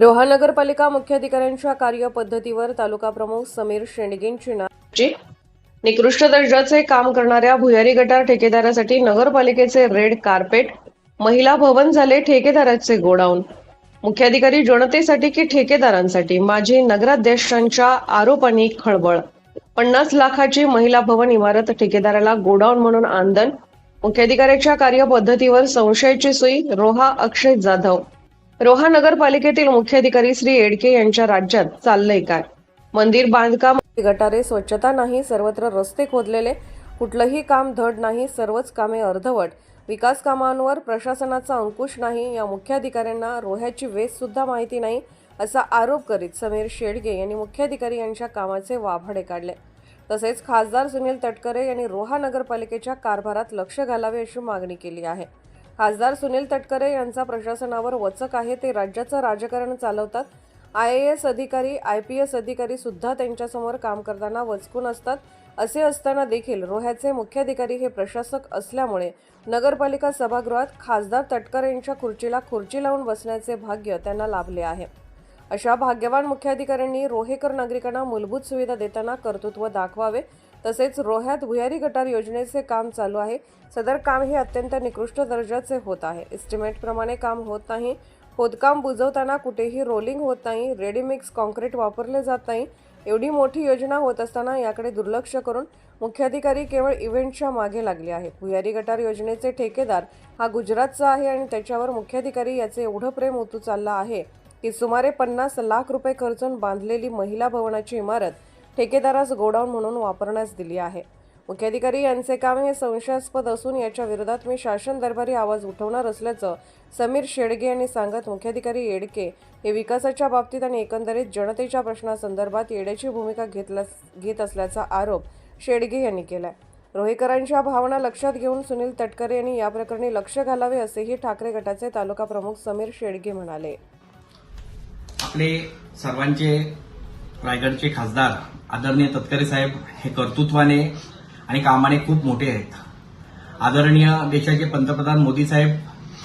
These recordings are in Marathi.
रोहा नगरपालिका मुख्याधिकाऱ्यांच्या कार्यपद्धतीवर तालुका प्रमुख समीर शेंडगेंची निकृष्ट दर्जाचे काम करणाऱ्या भुयारी गटार ठेकेदारासाठी नगरपालिकेचे रेड कार्पेट महिला भवन झाले ठेकेदाराचे गोडाऊन. मुख्याधिकारी जनतेसाठी की ठेकेदारांसाठी? माजी नगराध्यक्षांच्या आरोपांनी खळबळ. पन्नास लाखाची महिला भवन इमारत ठेकेदाराला गोडाऊन म्हणून आंदन. मुख्याधिकाऱ्याच्या कार्यपद्धतीवर संशयाची सुई रोहा अक्षय जाधव. रोहा नगरपालिकेतील मुख्याधिकारी श्री एडके यांच्या राज्यात चाललंय काय? मंदिर बांधकाम गटारे स्वच्छता नाही सर्वत्र रस्ते खोदलेले कुठलंही काम धड नाही सर्वच कामे अर्धवट. विकास कामांवर प्रशासनाचा अंकुश नाही या मुख्याधिकाऱ्यांना रोह्याची वेस सुद्धा माहिती नाही असा आरोप करीत समीर शेडगे यांनी मुख्याधिकारी यांच्या कामाचे वाभाडे काढले. तसेच खासदार सुनील तटकरे यांनी रोहा नगरपालिकेच्या कारभारात लक्ष घालावे अशी मागणी केली आहे. खासदार सुनील तटकरे यांचा प्रशासनावर वचक आहे ते राज्याचं राजकारण चालवतात. आय ए एस अधिकारी आय पी एस अधिकारी सुद्धा त्यांच्यासमोर काम करताना वचकून असतात. असे असताना देखील रोह्याचे मुख्याधिकारी हे प्रशासक असल्यामुळे नगरपालिका सभागृहात खासदार तटकरे यांच्या खुर्चीला खुर्ची लावून बसण्याचे भाग्य त्यांना लाभले आहे. अशा भाग्यवान मुख्याधिकाऱ्यांनी रोहेकर नागरिकांना मूलभूत सुविधा देताना कर्तृत्व दाखवावे तसेच रोह्यात भुयारी गटार योजनेचे काम चालू आहे. सदर काम हे अत्यंत निकृष्ट दर्जाचे होत आहे. इस्टिमेटप्रमाणे काम होत नाही. खोदकाम बुजवताना कुठेही रोलिंग होत नाही. रेडीमिक्स कॉन्क्रीट वापरले जात नाही. एवढी मोठी योजना होत असताना याकडे दुर्लक्ष करून मुख्याधिकारी केवळ इव्हेंटच्या मागे लागले आहेत. भुयारी गटार योजनेचे ठेकेदार हा गुजरातचा आहे आणि त्याच्यावर मुख्याधिकारी याचे एवढं प्रेम ओतू चालला आहे की सुमारे पन्नास लाख रुपये खर्चून बांधलेली महिला भवनाची इमारत ठेकेदारास गोडाऊन म्हणून वापरण्यास दिली आहे. मुख्याधिकारी यांचे काम हे संशयास्पद असून याच्या विरोधात मी शासन दरबारी आवाज उठवणार असल्याचं समीर शेडगे यांनी सांगत मुख्याधिकारी येडके हे विकासाच्या बाबतीत आणि एकंदरीत जनतेच्या प्रश्नासंदर्भात येड्याची भूमिका घेतल्या घेत असल्याचा आरोप शेडगे यांनी केलाय. रोहेकरांच्या भावना लक्षात घेऊन सुनील तटकरे यांनी या प्रकरणी लक्ष घालावे असेही ठाकरे गटाचे तालुका प्रमुख समीर शेडगे म्हणाले. आपले सर्वांचे रायगडचे खासदार आदरणीय तत्करे साहेब हे कर्तृत्वाने आणि कामाने खूप मोठे आहेत. आदरणीय देशाचे पंतप्रधान मोदी साहेब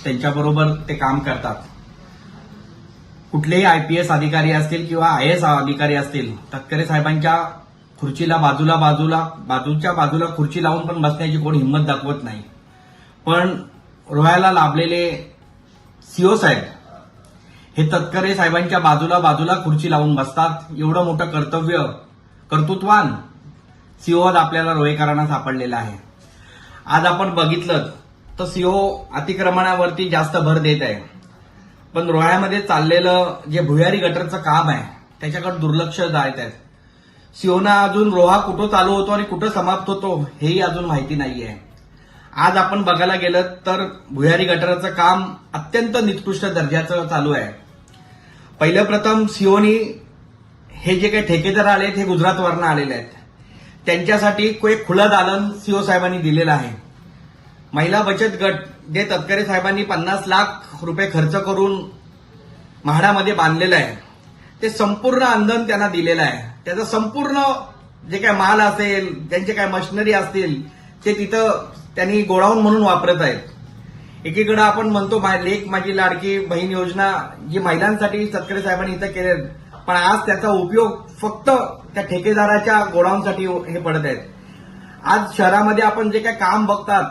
त्यांच्याबरोबर ते काम करतात. कुठलेही आयपीएस अधिकारी असतील किंवा आय एस अधिकारी असतील तत्करे साहेबांच्या खुर्चीला बाजूला बाजूला बाजूच्या बाजूला खुर्ची लावून पण बसण्याची कोण हिंमत दाखवत नाही. पण रोह्याला लाभलेले सीओ साहेब हे तत्करे साहेबांच्या बाजूला बाजूला खुर्ची लावून बसतात. एवढं मोठं कर्तव्य कर्तृत्वान सीओ आपल्याला रोहेकरांना सापडलेलं आहे. आज आपण बघितलं तर सीओ अतिक्रमणावरती जास्त भर देत आहे. पण रोह्यामध्ये चाललेलं जे भुयारी गटरचं काम आहे त्याच्याकडे दुर्लक्ष जायत आहे. सीओना अजून रोहा कुठं चालू होतो आणि कुठं समाप्त होतो हेही अजून माहिती नाहीये. आज आपण बघायला गेलं तर भुयारी गटाराचं काम अत्यंत निकृष्ट दर्जाचं चालू आहे. पहिलं प्रथम सिओनी हे जे काही ठेकेदार आले आहेत हे गुजरातवरनं आलेले आहेत. त्यांच्यासाठी एक खुलं दालन सीओ साहेबांनी दिलेलं आहे. महिला बचत गट जे तत्करे साहेबांनी पन्नास लाख रुपये खर्च करून म्हाडामध्ये बांधलेलं आहे ते संपूर्ण अंधन त्यांना दिलेलं आहे. त्याचं संपूर्ण जे काय माल असेल त्यांचे काय मशिनरी असतील ते तिथं त्यांनी गोडाऊन म्हणून वापरत आहेत. एकीकडे आपण म्हणतो लेख माझी लाडकी बहीण योजना जी महिलांसाठी तत्करे साहेबांनी इथं केले पण आज त्याचा उपयोग फक्त त्या ठेकेदाराच्या गोडाऊनसाठी हो-, हे पडत आहेत. आज शहरामध्ये आपण जे काय काम बघतात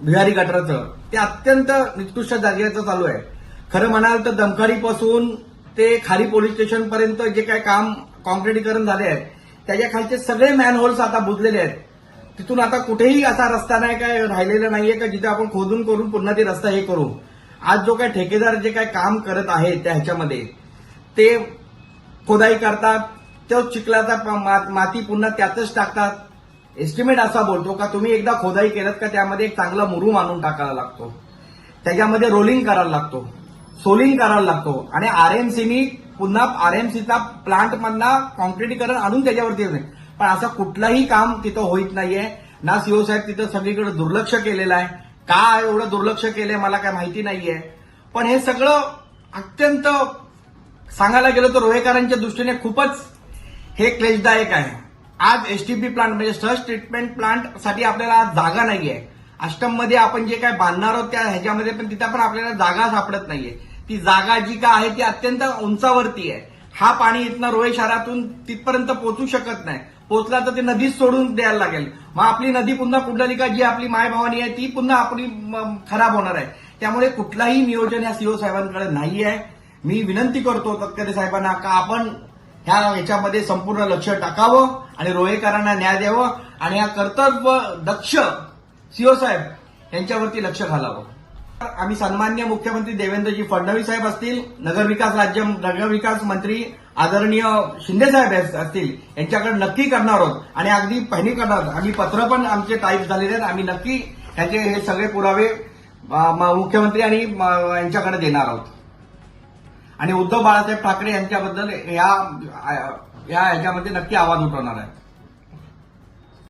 बिहारी गटाराचं ते अत्यंत निकृष्ट जागेचं चालू आहे. खरं म्हणाल तर दमखाडीपासून ते खारी पोलीस स्टेशनपर्यंत जे काय काम कॉन्क्रिटीकरण झाले आहेत त्याच्या खालचे सगळे मॅनहोल्स आता बुजलेले आहेत. तिथून आता कुठेही असा रस्ता नाही काय राहिलेला नाहीये का जिथे आपण खोदून करून पुन्हा ते रस्ता हे करू? आज जो काय ठेकेदार जे काय काम करत आहे त्या ह्याच्यामध्ये ते खोदाई करतात तो चिखलाचा प- मा- माती पुन्हा त्यातच टाकतात. एस्टिमेट असा बोलतो का तुम्ही एकदा खोदाई केलं का त्यामध्ये एक चांगला मुरूम आणून टाकायला लागतो. त्याच्यामध्ये रोलिंग करायला लागतो. सोलिंग करायला लागतो. आणि आरएमसीनी पुन्हा आरएमसीचा प्लांट मधला कॉन्क्रिटीकरण आणून त्याच्यावरती येत पण असं कुठलंही काम तिथं होत नाहीये. ना सीओ साहेब तिथं सगळीकडे दुर्लक्ष केलेलं आहे. का एवढं दुर्लक्ष केलंय मला काय माहिती नाहीये. पण हे सगळं अत्यंत सांगायला गेलं तर रोहेकरांच्या दृष्टीने खूपच हे क्लेशदायक आहे. आज एसटीपी प्लांट म्हणजे सर्च ट्रीटमेंट प्लांटसाठी आपल्याला आज जागा नाहीये. आष्टममध्ये आपण जे काय बांधणार आहोत त्या ह्याच्यामध्ये पण तिथं पण आपल्याला जागा सापडत नाहीये. ती जागा जी का आहे ती अत्यंत उंचावरती आहे. हा पाणी इथनं रोहे शहरातून तिथपर्यंत पोहोचू शकत नाही. पोचला तर ते नदीच सोडून द्यायला लागेल. मग आपली नदी पुन्हा कुंडलिका जी आपली मायभावानी आहे ती पुन्हा आपली खराब होणार आहे. त्यामुळे कुठलाही नियोजन या सीओ साहेबांकडे नाही आहे मी विनंती करतो तत्कालीन साहेबांना का आपण ह्या याच्यामध्ये संपूर्ण लक्ष टाकावं आणि रोहेकरांना न्याय द्यावं आणि या कर्तव्य दक्ष सीओ साहेब यांच्यावरती लक्ष घालावं. आम्ही सन्मान्य मुख्यमंत्री देवेंद्रजी फडणवीस साहेब असतील नगरविकास राज्य नगरविकास मंत्री आदरणीय शिंदे साहेब असतील यांच्याकडे नक्की करणार आहोत. आणि अगदी पाहणी करणार आहोत आम्ही पत्र पण आमचे टाईप झालेले आहेत. आम्ही नक्की ह्याचे हे सगळे पुरावे म- मुख्यमंत्री आणि म, यांच्याकडे देणार आहोत. आणि उद्धव बाळासाहेब ठाकरे यांच्याबद्दल या या ह्याच्यामध्ये नक्की आवाज उठवणार आहे